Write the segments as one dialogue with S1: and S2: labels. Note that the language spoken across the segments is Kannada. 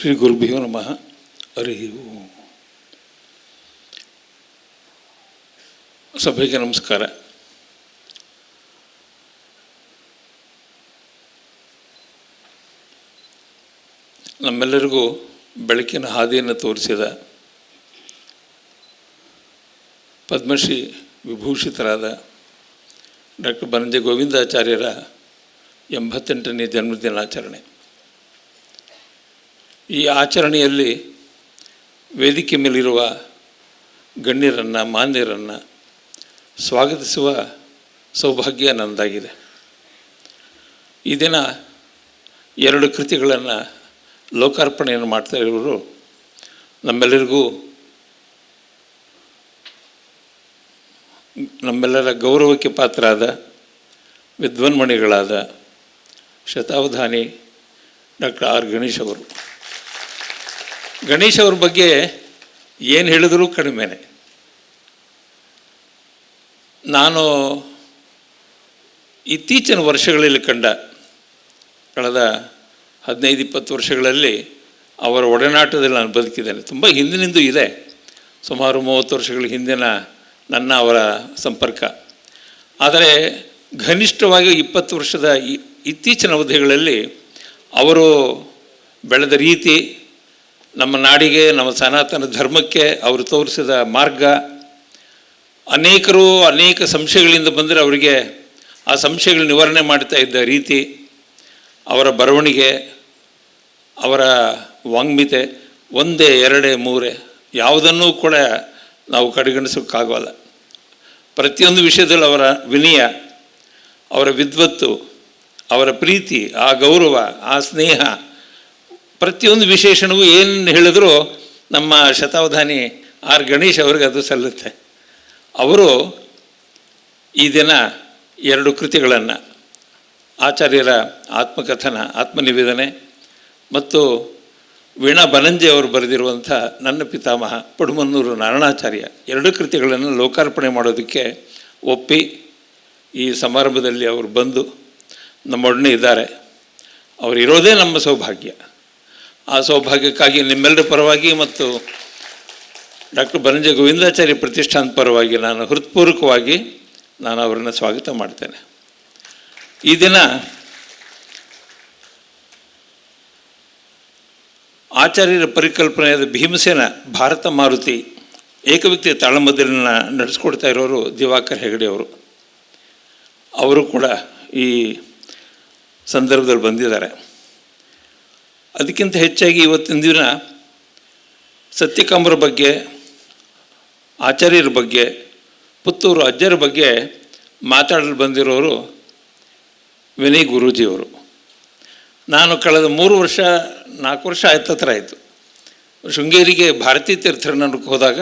S1: ಶ್ರೀ ಗುರುಭ್ಯೋ ನಮಃ. ಹರಿ ಸಭೆಗೆ ನಮಸ್ಕಾರ. ನಮ್ಮೆಲ್ಲರಿಗೂ ಬೆಳಕಿನ ಹಾದಿಯನ್ನು ತೋರಿಸಿದ ಪದ್ಮಶ್ರೀ ವಿಭೂಷಿತರಾದ ಡಾಕ್ಟರ್ ಬನಂಜಯ ಗೋವಿಂದಾಚಾರ್ಯರ ಎಂಬತ್ತೆಂಟನೇ ಜನ್ಮದಿನಾಚರಣೆ. ಈ ಆಚರಣೆಯಲ್ಲಿ ವೇದಿಕೆ ಮೇಲಿರುವ ಗಣ್ಯರನ್ನು, ಮಾನ್ಯರನ್ನು ಸ್ವಾಗತಿಸುವ ಸೌಭಾಗ್ಯ ನನ್ನದಾಗಿದೆ. ಈ ದಿನ ಎರಡು ಕೃತಿಗಳನ್ನು ಲೋಕಾರ್ಪಣೆಯನ್ನು ಮಾಡ್ತಾ ಇರೋರು ನಮ್ಮೆಲ್ಲರಿಗೂ ನಮ್ಮೆಲ್ಲರ ಗೌರವಕ್ಕೆ ಪಾತ್ರರಾದ ವಿದ್ವನ್ಮಣಿಗಳಾದ ಶತಾವಧಾನಿ ಡಾಕ್ಟರ್ ಆರ್ ಗಣೇಶ್ ಅವರು. ಗಣೇಶ್ ಅವ್ರ ಬಗ್ಗೆ ಏನು ಹೇಳಿದರೂ ಕಡಿಮೆನೆ. ನಾನು ಇತ್ತೀಚಿನ ವರ್ಷಗಳಲ್ಲಿ ಕಂಡ, ಕಳೆದ ಹದಿನೈದು, ಇಪ್ಪತ್ತು ವರ್ಷಗಳಲ್ಲಿ ಅವರ ಒಡನಾಟದಲ್ಲಿ ನಾನು ಬದುಕಿದ್ದೇನೆ. ತುಂಬ ಹಿಂದಿನಿಂದ ಇದೆ. ಸುಮಾರು ಮೂವತ್ತು ವರ್ಷಗಳ ಹಿಂದಿನ ನನ್ನ ಅವರ ಸಂಪರ್ಕ. ಆದರೆ ಘನಿಷ್ಠವಾಗಿ ಇಪ್ಪತ್ತು ವರ್ಷದ ಇತ್ತೀಚಿನ ಅವಧಿಗಳಲ್ಲಿ ಅವರು ಬೆಳೆದ ರೀತಿ ನಮ್ಮ ನಾಡಿಗೆ, ನಮ್ಮ ಸನಾತನ ಧರ್ಮಕ್ಕೆ ಅವರು ತೋರಿಸಿದ ಮಾರ್ಗ. ಅನೇಕರು ಅನೇಕ ಸಂಶಯಗಳಿಂದ ಬಂದರೆ ಅವರಿಗೆ ಆ ಸಂಶಯಗಳ ನಿವಾರಣೆ ಮಾಡ್ತಾ ಇದ್ದ ರೀತಿ, ಅವರ ಬರವಣಿಗೆ, ಅವರ ವಾಂಗ್ಮಿತೆ ಒಂದೇ, ಎರಡೇ, ಮೂರೇ, ಯಾವುದನ್ನೂ ಕೂಡ ನಾವು ಕಡೆಗಣಿಸೋಕ್ಕಾಗೋಲ್ಲ. ಪ್ರತಿಯೊಂದು ವಿಷಯದಲ್ಲಿ ಅವರ ವಿನಯ, ಅವರ ವಿದ್ವತ್ತು, ಅವರ ಪ್ರೀತಿ, ಆ ಗೌರವ, ಆ ಸ್ನೇಹ ಪ್ರತಿಯೊಂದು ವಿಶೇಷಣವೂ ಏನು ಹೇಳಿದ್ರು ನಮ್ಮ ಶತಾವಧಾನಿ ಆರ್ ಗಣೇಶ್ ಅವ್ರಿಗೆ ಅದು ಸಲ್ಲುತ್ತೆ. ಅವರು ಈ ದಿನ ಎರಡು ಕೃತಿಗಳನ್ನು, ಆಚಾರ್ಯರ ಆತ್ಮಕಥನ, ಆತ್ಮನಿವೇದನೆ ಮತ್ತು ವೀಣಾ ಬನಂಜೆ ಅವರು ಬರೆದಿರುವಂಥ ನನ್ನ ಪಿತಾಮಹ ಪಡುಮನ್ನೂರು ನಾರಾಯಣಾಚಾರ್ಯ ಎರಡು ಕೃತಿಗಳನ್ನು ಲೋಕಾರ್ಪಣೆ ಮಾಡೋದಕ್ಕೆ ಒಪ್ಪಿ ಈ ಸಮಾರಂಭದಲ್ಲಿ ಅವರು ಬಂದು ನಮ್ಮೊಡನೆ ಇದ್ದಾರೆ. ಅವರಿರೋದೇ ನಮ್ಮ ಸೌಭಾಗ್ಯ. ಆ ಸೌಭಾಗ್ಯಕ್ಕಾಗಿ ನಿಮ್ಮೆಲ್ಲರ ಪರವಾಗಿ ಮತ್ತು ಡಾಕ್ಟರ್ ಬನಂಜೆ ಗೋವಿಂದಾಚಾರ್ಯ ಪ್ರತಿಷ್ಠಾನದ ಪರವಾಗಿ ನಾನು ಹೃತ್ಪೂರ್ವಕವಾಗಿ ನಾನು ಅವರನ್ನು ಸ್ವಾಗತ ಮಾಡ್ತೇನೆ. ಈ ದಿನ ಆಚಾರ್ಯರ ಪರಿಕಲ್ಪನೆಯಾದ ಭೀಮಸೇನ ಭಾರತ ಮಾರುತಿ ಏಕವ್ಯಕ್ತಿಯ ತಾಳಮದ್ದಲನ್ನು ನಡೆಸ್ಕೊಡ್ತಾ ಇರೋರು ದಿವಾಕರ್ ಹೆಗಡೆ ಅವರು. ಅವರು ಕೂಡ ಈ ಸಂದರ್ಭದಲ್ಲಿ ಬಂದಿದ್ದಾರೆ. ಅದಕ್ಕಿಂತ ಹೆಚ್ಚಾಗಿ ಇವತ್ತಿನ ದಿನ ಸತ್ಯಕಾಮರ ಬಗ್ಗೆ, ಆಚಾರ್ಯರ ಬಗ್ಗೆ, ಪುತ್ತೂರು ಅಜ್ಜರ ಬಗ್ಗೆ ಮಾತಾಡಲು ಬಂದಿರೋರು ವಿನಯ್ ಗುರೂಜಿಯವರು. ನಾನು ಕಳೆದ ಮೂರು ವರ್ಷ, ನಾಲ್ಕು ವರ್ಷ ಆಯ್ತ ಹತ್ರ ಆಯಿತು. ಶೃಂಗೇರಿಗೆ ಭಾರತೀ ತೀರ್ಥರನ್ನಕ್ಕೆ ಹೋದಾಗ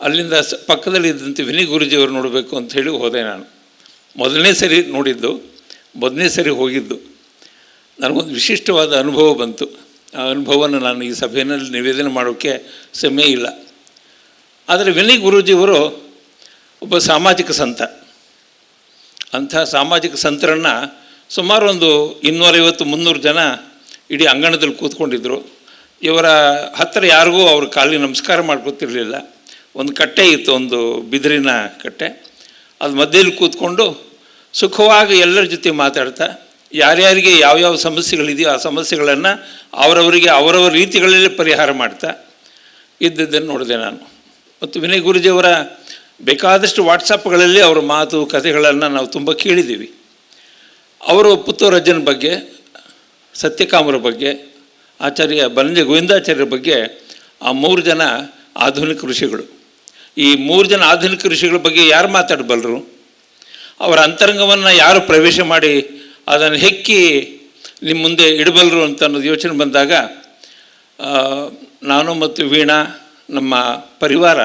S1: ಅಲ್ಲಿಂದ ಸ, ಪಕ್ಕದಲ್ಲಿ ಇದ್ದಂತೆ ವಿನಯ್ ಗುರೂಜಿಯವರು ನೋಡಬೇಕು ಅಂತ ಹೇಳಿ ಹೋದೆ ನಾನು. ಮೊದಲನೇ ಸರಿ ನೋಡಿದ್ದು, ಮೊದಲನೇ ಸರಿ ಹೋಗಿದ್ದು. ನನಗೊಂದು ವಿಶಿಷ್ಟವಾದ ಅನುಭವ ಬಂತು. ಆ ಅನುಭವವನ್ನು ನಾನು ಈ ಸಭೆಯಲ್ಲಿ ನಿವೇದನೆ ಮಾಡೋಕ್ಕೆ ಸಮಯ ಇಲ್ಲ. ಆದರೆ ವಿನಯ್ ಗುರೂಜಿಯವರು ಒಬ್ಬ ಸಾಮಾಜಿಕ ಸಂತ. ಅಂಥ ಸಾಮಾಜಿಕ ಸಂತರನ್ನು ಸುಮಾರು ಒಂದು ಇನ್ನೂರೈವತ್ತು, ಮುನ್ನೂರು ಜನ ಇಡೀ ಅಂಗಣದಲ್ಲಿ ಕೂತ್ಕೊಂಡಿದ್ದರು ಇವರ ಹತ್ತಿರ ಯಾರಿಗೂ ಅವ್ರ ಕಾಲಿಗೆ ನಮಸ್ಕಾರ ಮಾಡ್ಕೊತಿರ್ಲಿಲ್ಲ. ಒಂದು ಕಟ್ಟೆ ಇತ್ತು, ಒಂದು ಬಿದಿರಿನ ಕಟ್ಟೆ. ಅದು ಮಧ್ಯದಲ್ಲಿ ಕೂತ್ಕೊಂಡು ಸುಖವಾಗಿ ಎಲ್ಲರ ಜೊತೆ ಮಾತಾಡ್ತಾ ಯಾರ್ಯಾರಿಗೆ ಯಾವ್ಯಾವ ಸಮಸ್ಯೆಗಳಿದೆಯೋ ಆ ಸಮಸ್ಯೆಗಳನ್ನು ಅವರವರಿಗೆ ಅವರವರ ರೀತಿಗಳಲ್ಲಿ ಪರಿಹಾರ ಮಾಡ್ತಾ ಇದ್ದದ್ದನ್ನು ನೋಡಿದೆ ನಾನು. ಮತ್ತು ವಿನಯ್ ಗುರುಜಿಯವರ ಬೇಕಾದಷ್ಟು ವಾಟ್ಸಪ್ಗಳಲ್ಲಿ ಅವರ ಮಾತು, ಕಥೆಗಳನ್ನು ನಾವು ತುಂಬ ಕೇಳಿದ್ದೀವಿ. ಅವರು ಪುತ್ತೂರಜ್ಜನ ಬಗ್ಗೆ, ಸತ್ಯಕಾಮರ ಬಗ್ಗೆ, ಆಚಾರ್ಯ ಬನಂಜೆ ಗೋವಿಂದಾಚಾರ್ಯರ ಬಗ್ಗೆ ಆ ಮೂರು ಜನ ಆಧುನಿಕ ಋಷಿಗಳು. ಈ ಮೂರು ಜನ ಆಧುನಿಕ ಋಷಿಗಳ ಬಗ್ಗೆ ಯಾರು ಮಾತಾಡಬಲ್ಲರು ಅವರ ಅಂತರಂಗವನ್ನು ಯಾರು ಪ್ರವೇಶ ಮಾಡಿ ಅದನ್ನು ಹೆಕ್ಕಿ ನಿಮ್ಮ ಮುಂದೆ ಇಡಬಲ್ಲರು ಅಂತ ಅನ್ನೋದು ಯೋಚನೆ ಬಂದಾಗ ನಾನು ಮತ್ತು ವೀಣಾ, ನಮ್ಮ ಪರಿವಾರ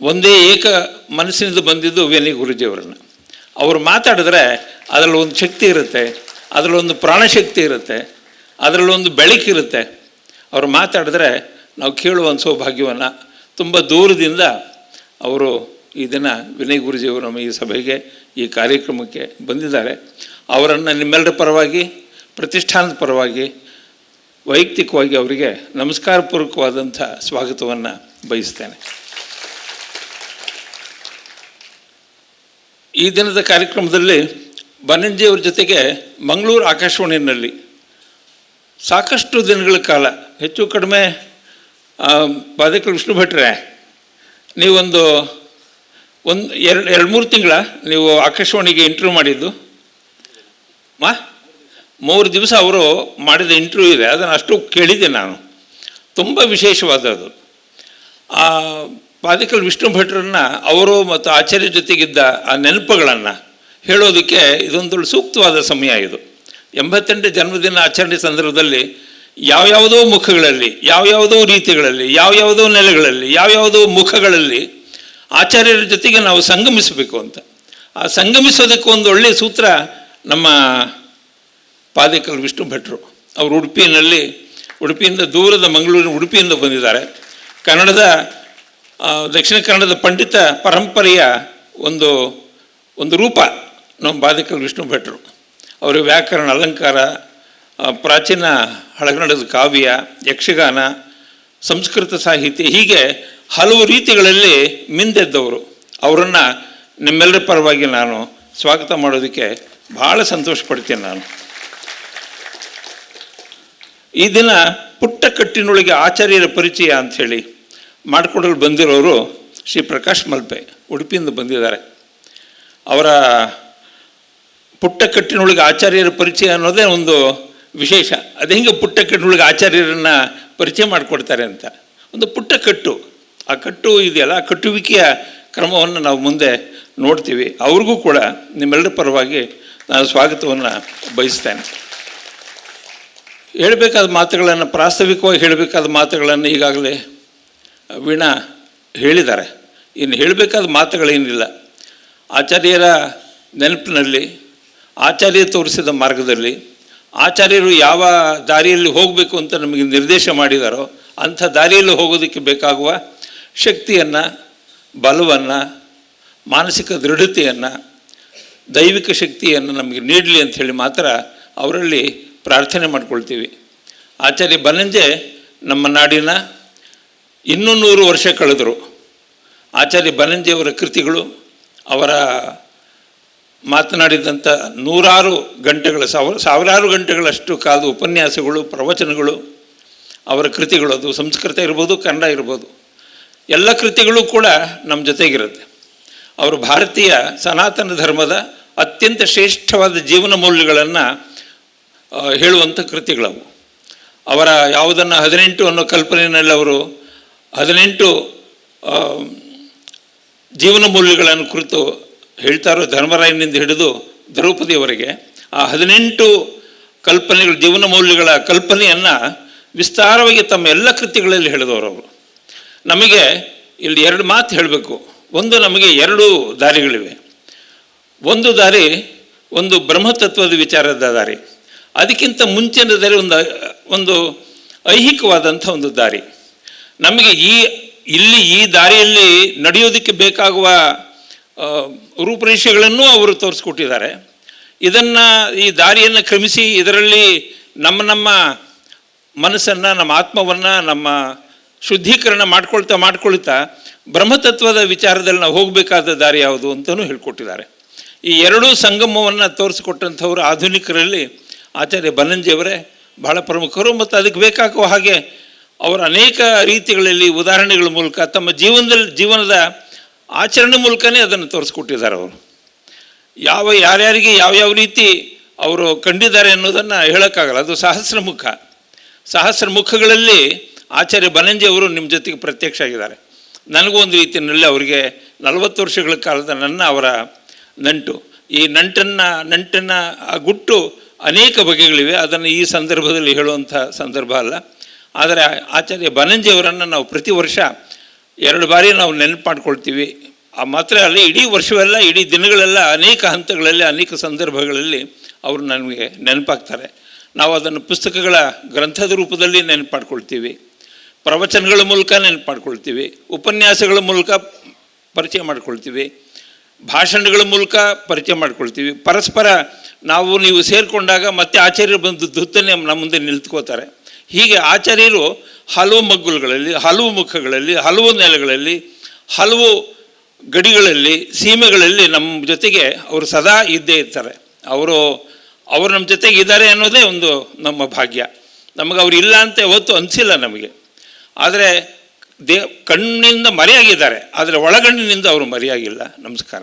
S1: ಒಂದೇ ಏಕ ಮನಸ್ಸಿನಿಂದ ಬಂದಿದ್ದು ವೇಣಿ ಗುರುಜಿಯವರನ್ನು. ಅವರು ಮಾತಾಡಿದ್ರೆ ಅದರಲ್ಲಿ ಒಂದು ಶಕ್ತಿ ಇರುತ್ತೆ ಅದರಲ್ಲೊಂದು ಪ್ರಾಣಶಕ್ತಿ ಇರುತ್ತೆ ಅದರಲ್ಲೊಂದು ಬೆಳಕಿರುತ್ತೆ ಅವರು ಮಾತಾಡಿದ್ರೆ ನಾವು ಕೇಳುವ ಸೌಭಾಗ್ಯವನ್ನು ತುಂಬ ದೂರದಿಂದ ಅವರು ಈ ದಿನ ವಿನಯ್ ಗುರುಜಿಯವರು ನಮ್ಮ ಈ ಸಭೆಗೆ, ಈ ಕಾರ್ಯಕ್ರಮಕ್ಕೆ ಬಂದಿದ್ದಾರೆ. ಅವರನ್ನು ನಿಮ್ಮೆಲ್ಲರ ಪರವಾಗಿ, ಪ್ರತಿಷ್ಠಾನದ ಪರವಾಗಿ, ವೈಯಕ್ತಿಕವಾಗಿ ಅವರಿಗೆ ನಮಸ್ಕಾರಪೂರ್ವಕವಾದಂಥ ಸ್ವಾಗತವನ್ನು ಬಯಸ್ತೇನೆ. ಈ ದಿನದ ಕಾರ್ಯಕ್ರಮದಲ್ಲಿ ಬನಂಜಿಯವರ ಜೊತೆಗೆ ಮಂಗಳೂರು ಆಕಾಶವಾಣಿಯಲ್ಲಿ ಸಾಕಷ್ಟು ದಿನಗಳ ಕಾಲ, ಹೆಚ್ಚು ಕಡಿಮೆ ಪಾದಕಲ್ ವಿಷ್ಣು ಭಟ್ರೆ, ನೀವೊಂದು ಒಂದು, ಎರಡು ಎರಡು ಮೂರು ತಿಂಗಳ ನೀವು ಆಕಾಶವಾಣಿಗೆ ಇಂಟರ್ವ್ಯೂ ಮಾಡಿದ್ದು ಮಾ? ಮೂರು ದಿವಸ ಅವರು ಮಾಡಿದ ಇಂಟರ್ವ್ಯೂ ಇದೆ. ಅದನ್ನು ಅಷ್ಟು ಕೇಳಿದ್ದೆ ನಾನು. ತುಂಬ ವಿಶೇಷವಾದದ್ದು. ಆ, ಪಾದಿಕಲ್ ವಿಷ್ಣು ಭಟ್ರನ್ನ ಅವರು ಮತ್ತು ಆಚಾರ್ಯ ಜೊತೆಗಿದ್ದ ಆ ನೆನಪುಗಳನ್ನು ಹೇಳೋದಕ್ಕೆ ಇದೊಂದು ಸೂಕ್ತವಾದ ಸಮಯ ಇದು. ಎಂಬತ್ತೆಂಟು ಜನ್ಮದಿನ ಆಚರಣೆ ಸಂದರ್ಭದಲ್ಲಿ ಯಾವ್ಯಾವುದೋ ಮುಖಗಳಲ್ಲಿ, ಯಾವ್ಯಾವುದೋ ರೀತಿಗಳಲ್ಲಿ, ಯಾವ್ಯಾವುದೋ ನೆಲೆಗಳಲ್ಲಿ, ಯಾವ್ಯಾವುದೋ ಮುಖಗಳಲ್ಲಿ ಆಚಾರ್ಯರ ಜೊತೆಗೆ ನಾವು ಸಂಗಮಿಸಬೇಕು ಅಂತ. ಆ ಸಂಗಮಿಸೋದಕ್ಕೆ ಒಂದು ಒಳ್ಳೆಯ ಸೂತ್ರ ನಮ್ಮ ಪಾದಿಕಲ್ ವಿಷ್ಣು ಭಟ್ರು, ಅವರು ಉಡುಪಿಯಲ್ಲಿ ಉಡುಪಿಯಿಂದ ದೂರದ ಮಂಗಳೂರಿನ ಉಡುಪಿಯಿಂದ ಬಂದಿದ್ದಾರೆ. ಕನ್ನಡದ ದಕ್ಷಿಣ ಕನ್ನಡದ ಪಂಡಿತ ಪರಂಪರೆಯ ಒಂದು ಒಂದು ರೂಪ ನಮ್ಮ ಬಾದಿಕಲ್ ವಿಷ್ಣು ಭಟ್ರು. ಅವರ ವ್ಯಾಕರಣ, ಅಲಂಕಾರ ಪ್ರಾಚೀನ ಹಳಗನ್ನಡದ ಕಾವ್ಯ, ಯಕ್ಷಗಾನ, ಸಂಸ್ಕೃತ ಸಾಹಿತ್ಯ, ಹೀಗೆ ಹಲವು ರೀತಿಗಳಲ್ಲಿ ಮಿಂದೆದ್ದವರು. ಅವರನ್ನು ನಿಮ್ಮೆಲ್ಲರ ಪರವಾಗಿ ನಾನು ಸ್ವಾಗತ ಮಾಡೋದಕ್ಕೆ ಭಾಳ ಸಂತೋಷ ಪಡ್ತೀನಿ ನಾನು. ಈ ದಿನ ಪುಟ್ಟ ಕಟ್ಟಿನೊಳಗೆ ಆಚಾರ್ಯರ ಪರಿಚಯ ಅಂಥೇಳಿ ಮಾಡಿಕೊಡಲು ಬಂದಿರೋರು ಶ್ರೀ ಪ್ರಕಾಶ್ ಮಲ್ಪೆ, ಉಡುಪಿಯಿಂದ ಬಂದಿದ್ದಾರೆ. ಅವರ ಪುಟ್ಟ ಕಟ್ಟಿನೊಳಗೆ ಆಚಾರ್ಯರ ಪರಿಚಯ ಅನ್ನೋದೇ ಒಂದು ವಿಶೇಷ. ಅದು ಹೆಂಗೆ ಪುಟ್ಟ ಕಟ್ಟಿನೊಳಗೆ ಆಚಾರ್ಯರನ್ನ ಪರಿಚಯ ಮಾಡಿಕೊಡ್ತಾರೆ ಅಂತ. ಒಂದು ಪುಟ್ಟ ಕಟ್ಟು. ಆ ಕಟ್ಟು ಇದೆಯಲ್ಲ ಕಟ್ಟುವಿಕೆಯ ಕ್ರಮವನ್ನು ನಾವು ಮುಂದೆ ನೋಡ್ತೀವಿ. ಅವ್ರಿಗೂ ಕೂಡ ನಿಮ್ಮೆಲ್ಲರ ಪರವಾಗಿ ನಾನು ಸ್ವಾಗತವನ್ನು ಬಯಸ್ತೇನೆ. ಹೇಳಬೇಕಾದ ಮಾತುಗಳನ್ನು, ಪ್ರಾಸ್ತಾವಿಕವಾಗಿ ಹೇಳಬೇಕಾದ ಮಾತುಗಳನ್ನು ಈಗಾಗಲೇ ವೀಣಾ ಹೇಳಿದ್ದಾರೆ. ಇನ್ನು ಹೇಳಬೇಕಾದ ಮಾತುಗಳೇನಿಲ್ಲ. ಆಚಾರ್ಯರ ನೆನಪಿನಲ್ಲಿ, ಆಚಾರ್ಯ ತೋರಿಸಿದ ಮಾರ್ಗದಲ್ಲಿ, ಆಚಾರ್ಯರು ಯಾವ ದಾರಿಯಲ್ಲಿ ಹೋಗಬೇಕು ಅಂತ ನಮಗೆ ನಿರ್ದೇಶ ಮಾಡಿದಾರೋ ಅಂಥ ದಾರಿಯಲ್ಲಿ ಹೋಗೋದಕ್ಕೆ ಬೇಕಾಗುವ ಶಕ್ತಿಯನ್ನು, ಬಲವನ್ನು, ಮಾನಸಿಕ ದೃಢತೆಯನ್ನು ದೈವಿಕ ಶಕ್ತಿಯನ್ನು ನಮಗೆ ನೀಡಲಿ ಅಂಥೇಳಿ ಮಾತ್ರ ಅವರಲ್ಲಿ ಪ್ರಾರ್ಥನೆ ಮಾಡಿಕೊಳ್ತೀವಿ. ಆಚಾರ್ಯ ಬನಂಜೆ ನಮ್ಮ ನಾಡಿನ ಇನ್ನೂ ನೂರು ವರ್ಷ ಕಳೆದರು. ಆಚಾರ್ಯ ಬನಂಜೆಯವರ ಕೃತಿಗಳು, ಅವರ ಮಾತನಾಡಿದಂಥ ನೂರಾರು ಗಂಟೆಗಳ, ಸಾವಿರ, ಸಾವಿರಾರು ಗಂಟೆಗಳಷ್ಟು ಕಾಲದ ಉಪನ್ಯಾಸಗಳು, ಪ್ರವಚನಗಳು, ಅವರ ಕೃತಿಗಳು ಅದು ಸಂಸ್ಕೃತ ಇರ್ಬೋದು, ಕನ್ನಡ ಇರ್ಬೋದು. ಎಲ್ಲ ಕೃತಿಗಳು ಕೂಡ ನಮ್ಮ ಜೊತೆಗಿರುತ್ತೆ. ಅವರು ಭಾರತೀಯ ಸನಾತನ ಧರ್ಮದ ಅತ್ಯಂತ ಶ್ರೇಷ್ಠವಾದ ಜೀವನ ಮೌಲ್ಯಗಳನ್ನು ಹೇಳುವಂಥ ಕೃತಿಗಳವು. ಅವರ ಯಾವುದನ್ನು ಹದಿನೆಂಟು ಅನ್ನೋ ಕಲ್ಪನೆಯಲ್ಲಿ ಅವರು ಹದಿನೆಂಟು ಜೀವನ ಮೌಲ್ಯಗಳನ್ನು ಕುರಿತು ಹೇಳ್ತಾರೋ ಧರ್ಮರಾಯನಿಂದ ಹಿಡಿದು ದ್ರೌಪದಿಯವರೆಗೆ, ಆ ಹದಿನೆಂಟು ಕಲ್ಪನೆಗಳು, ಜೀವನ ಮೌಲ್ಯಗಳ ಕಲ್ಪನೆಯನ್ನು ವಿಸ್ತಾರವಾಗಿ ತಮ್ಮ ಎಲ್ಲ ಕೃತಿಗಳಲ್ಲಿ ಹೇಳಿದವರು ಅವರು. ನಮಗೆ ಇಲ್ಲಿ ಎರಡು ಮಾತು ಹೇಳಬೇಕು. ಒಂದು ನಮಗೆ ಎರಡು ದಾರಿಗಳಿವೆ. ಒಂದು ದಾರಿ, ಒಂದು ಬ್ರಹ್ಮತತ್ವದ ವಿಚಾರದ ದಾರಿ. ಅದಕ್ಕಿಂತ ಮುಂಚಿನ ದಾರಿ ಒಂದು ಒಂದು ಐಹಿಕವಾದಂಥ ಒಂದು ದಾರಿ. ನಮಗೆ ಈ, ಇಲ್ಲಿ ಈ ದಾರಿಯಲ್ಲಿ ನಡೆಯೋದಕ್ಕೆ ಬೇಕಾಗುವ ರೂಪರೇಷೆಗಳನ್ನು ಅವರು ತೋರಿಸ್ಕೊಟ್ಟಿದ್ದಾರೆ. ಇದನ್ನು, ಈ ದಾರಿಯನ್ನು ಕ್ರಮಿಸಿ ಇದರಲ್ಲಿ ನಮ್ಮ ನಮ್ಮ ಮನಸ್ಸನ್ನು, ನಮ್ಮ ಆತ್ಮವನ್ನು, ನಮ್ಮ ಶುದ್ಧೀಕರಣ ಮಾಡ್ಕೊಳ್ತಾ ಮಾಡ್ಕೊಳ್ತಾ ಬ್ರಹ್ಮತತ್ವದ ವಿಚಾರದಲ್ಲಿ ನಾವು ಹೋಗಬೇಕಾದ ದಾರಿ ಯಾವುದು ಅಂತಲೂ ಹೇಳ್ಕೊಟ್ಟಿದ್ದಾರೆ. ಈ ಎರಡೂ ಸಂಗಮವನ್ನು ತೋರಿಸಿಕೊಟ್ಟಂಥವ್ರು ಆಧುನಿಕರಲ್ಲಿ ಆಚಾರ್ಯ ಬನಂಜಿಯವರೇ ಬಹಳ ಪ್ರಮುಖರು ಮತ್ತು ಅದಕ್ಕೆ ಬೇಕಾಗುವ ಹಾಗೆ ಅವರು ಅನೇಕ ರೀತಿಗಳಲ್ಲಿ ಉದಾಹರಣೆಗಳ ಮೂಲಕ ತಮ್ಮ ಜೀವನದಲ್ಲಿ ಜೀವನದ ಆಚರಣೆ ಮೂಲಕನೇ ಅದನ್ನು ತೋರಿಸ್ಕೊಟ್ಟಿದ್ದಾರೆ ಅವರು. ಯಾವ ಯಾರ್ಯಾರಿಗೆ ಯಾವ್ಯಾವ ರೀತಿ ಅವರು ಕಂಡಿದ್ದಾರೆ ಅನ್ನೋದನ್ನು ಹೇಳೋಕ್ಕಾಗಲ್ಲ. ಅದು ಸಹಸ್ರ ಮುಖ. ಸಹಸ್ರ ಮುಖಗಳಲ್ಲಿ ಆಚಾರ್ಯ ಬನಂಜಿ ಅವರು ನಿಮ್ಮ ಜೊತೆಗೆ ಪ್ರತ್ಯಕ್ಷ ಆಗಿದ್ದಾರೆ. ನನಗೂ ಒಂದು ರೀತಿಯಲ್ಲಿ ಅವರಿಗೆ ನಲವತ್ತು ವರ್ಷಗಳ ಕಾಲದ ನನ್ನ ಅವರ ನಂಟು. ಈ ನಂಟನ್ನು ನಂಟನ್ನು ಆ ಗುಟ್ಟು ಅನೇಕ ಬಗೆಗಳಿವೆ. ಅದನ್ನು ಈ ಸಂದರ್ಭದಲ್ಲಿ ಹೇಳುವಂಥ ಸಂದರ್ಭ ಅಲ್ಲ. ಆದರೆ ಆಚಾರ್ಯ ಬನಂಜಿಯವರನ್ನು ನಾವು ಪ್ರತಿ ವರ್ಷ ಎರಡು ಬಾರಿ ನಾವು ನೆನಪು ಮಾಡ್ಕೊಳ್ತೀವಿ ಆ ಮಾತ್ರ ಅಲ್ಲ, ಇಡೀ ವರ್ಷವೆಲ್ಲ, ಇಡೀ ದಿನಗಳೆಲ್ಲ ಅನೇಕ ಹಂತಗಳಲ್ಲಿ, ಅನೇಕ ಸಂದರ್ಭಗಳಲ್ಲಿ ಅವರು ನನಗೆ ನೆನಪಾಗ್ತಾರೆ. ನಾವು ಅದನ್ನು ಪುಸ್ತಕಗಳ ಗ್ರಂಥದ ರೂಪದಲ್ಲಿ ನೆನಪು ಮಾಡ್ಕೊಳ್ತೀವಿ ಪ್ರವಚನಗಳ ಮೂಲಕ ನೆನಪು ಮಾಡ್ಕೊಳ್ತೀವಿ ಉಪನ್ಯಾಸಗಳ ಮೂಲಕ ಪರಿಚಯ ಮಾಡ್ಕೊಳ್ತೀವಿ. ಭಾಷಣಗಳ ಮೂಲಕ ಪರಿಚಯ ಮಾಡ್ಕೊಳ್ತೀವಿ. ಪರಸ್ಪರ ನಾವು ನೀವು ಸೇರಿಕೊಂಡಾಗ ಮತ್ತೆ ಆಚಾರ್ಯರು ಬಂದು ದುತ್ತನೆ ನಮ್ಮ ಮುಂದೆ ನಿಂತ್ಕೋತಾರೆ ಹೀಗೆ ಆಚಾರ್ಯರು ಹಲವು ಮಗ್ಗುಲುಗಳಲ್ಲಿ, ಹಲವು ಮುಖಗಳಲ್ಲಿ, ಹಲವು ನೆಲೆಗಳಲ್ಲಿ, ಹಲವು ಗಡಿಗಳಲ್ಲಿ, ಸೀಮೆಗಳಲ್ಲಿ ನಮ್ಮ ಜೊತೆಗೆ ಅವರು ಸದಾ ಇದ್ದೇ ಇರ್ತಾರೆ. ಅವರು ಅವರು ನಮ್ಮ ಜೊತೆಗೆ ಇದ್ದಾರೆ ಅನ್ನೋದೇ ಒಂದು ನಮ್ಮ ಭಾಗ್ಯ. ನಮಗೆ ಅವ್ರು ಇಲ್ಲ ಅಂತ ಹೊತ್ತು ಅನಿಸಿಲ್ಲ ನಮಗೆ. ಆದರೆ ದೇ ಕಣ್ಣಿನಿಂದ ಮರೆಯಾಗಿದ್ದಾರೆ ಆದರೆ ಒಳಗಣ್ಣಿನಿಂದ ಅವರು ಮರೆಯಾಗಿಲ್ಲ. ನಮಸ್ಕಾರ.